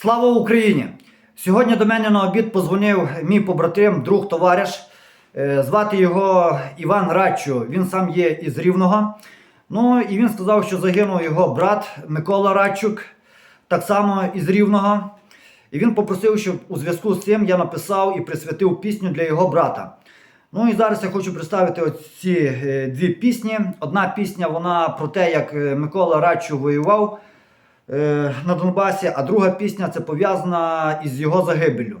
Слава Україні! Сьогодні до мене на обід позвонив мій побратим, друг, товариш. Е, Звати його Іван Радчу. Він сам є із Рівного. Ну і він сказав, що загинув його брат Микола Радчук, так само із Рівного. І він попросив, щоб у зв'язку з цим я написав і присвятив пісню для його брата. Ну і зараз я хочу представити ось ці е, дві пісні. Одна пісня вона про те, як е, Микола Радчу воював на Донбасі, а друга пісня це пов'язана із його загибеллю.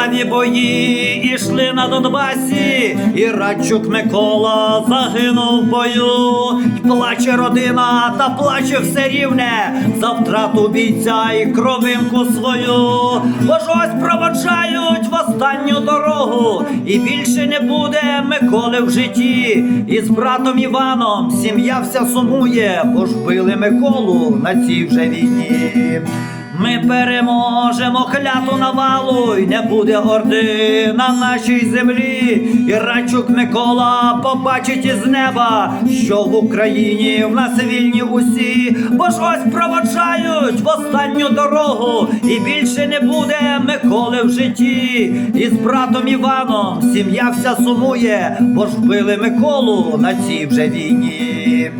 Криваві бої ішли на Донбасі, і Радчук Микола загинув в бою. Плаче родина, та плаче все рівне за втрату бійця і кровинку свою. Бо ж ось проводжають в останню дорогу, і більше не буде Миколи в житті. І з братом Іваном сім'я вся сумує, бо ж били Миколу на цій вже війні. Ми переможемо кляту навалу, й не буде орди на нашій землі. І Радчук Микола побачить із неба, що в Україні в нас вільні усі, бо ж ось проводжають в останню дорогу, і більше не буде Миколи в житті. І з братом Іваном сім'я вся сумує, бо ж вбили Миколу на цій вже війні.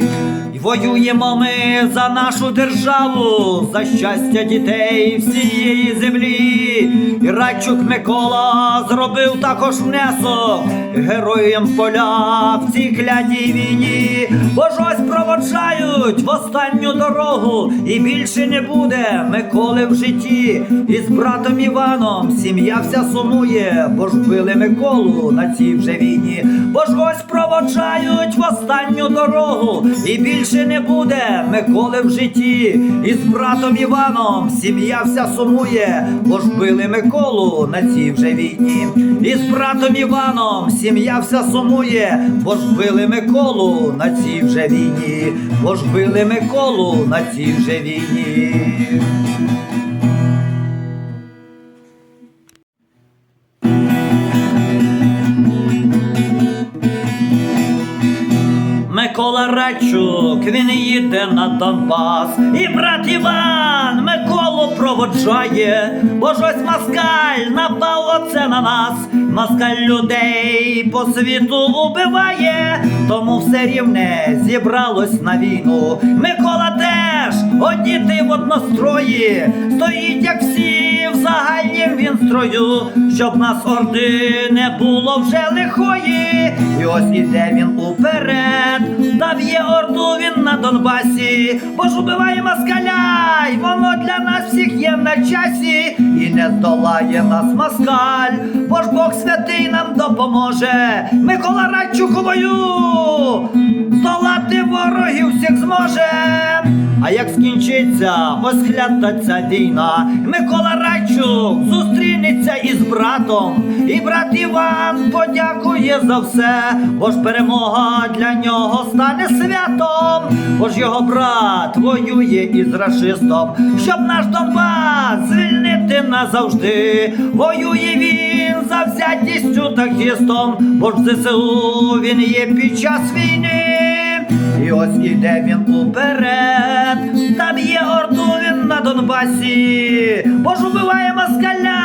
Воюємо ми за нашу державу, за щастя дітей всієї землі. І Радчук Микола зробив також внесок героям поля в цій клятій війні. Бо ж проводжають в останню дорогу, і більше не буде Миколи в житті. І з братом Іваном сім'я вся сумує, бо ж вбили Миколу на цій вже війні. Бо ж проводжають в останню дорогу, і більше не буде Миколи в житті. І з братом Іваном сім'я вся сумує, бо ж били Миколу на цій вже війні. І з братом Іваном сім'я вся сумує, бо ж били Миколу на цій вже війні, бо ж били Миколу на цій вже війні. Микола Радчук, він їде на Донбас, і брат Іван Миколу проводжає, бо ж ось москаль напав оце на нас, москаль людей по світу убиває, тому все рівне зібралось на війну. Микола теж одітий в однострої, стоїть як всі в загальнім він строю, щоб нас орди не було вже лихої. І ось іде він уперед, та б'є орду він на Донбасі, бо ж убиває москаля, й воно для нас всіх є на часі, і не здолає нас москаль, бо ж Бог святий нам допоможе. Микола Радчук у бою, здолати ворогів всіх зможе. Як скінчиться ось ця війна, Микола Радчук зустрінеться із братом, і брат Іван подякує за все, бо ж перемога для нього стане святом, бо ж його брат воює із рашистом, щоб наш Донбас звільнити назавжди. Воює він за взятістю та хистом, бо ж в ЗСУ він є під час війни. Ось іде він уперед, там є орду він на Донбасі, бо ж убиває москаля,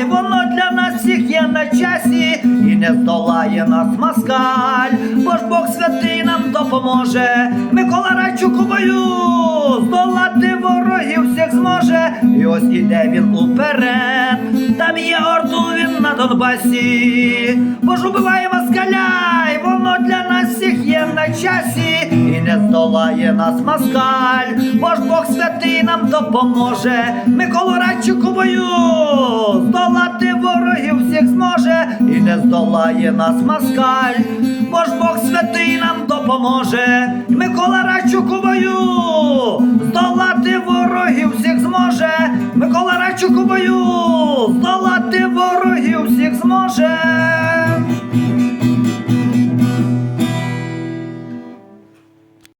і воно для нас всіх є на часі, і не здолає нас москаль, допоможе. Микола Радчук у бою, здолати ворогів всіх зможе. І ось іде він уперед, там є орду він на Донбасі, бо ж убиває москаля, і воно для нас всіх є на часі, і не здолає нас москаль, бо ж Бог святий нам допоможе. Миколу Радчук у бою, здолати ворогів всіх зможе, і не здолає нас москаль, бо допоможе. Микола Радчук у бою, здолати ворогів всіх зможе. Микола Радчук у бою, здолати ворогів всіх зможе.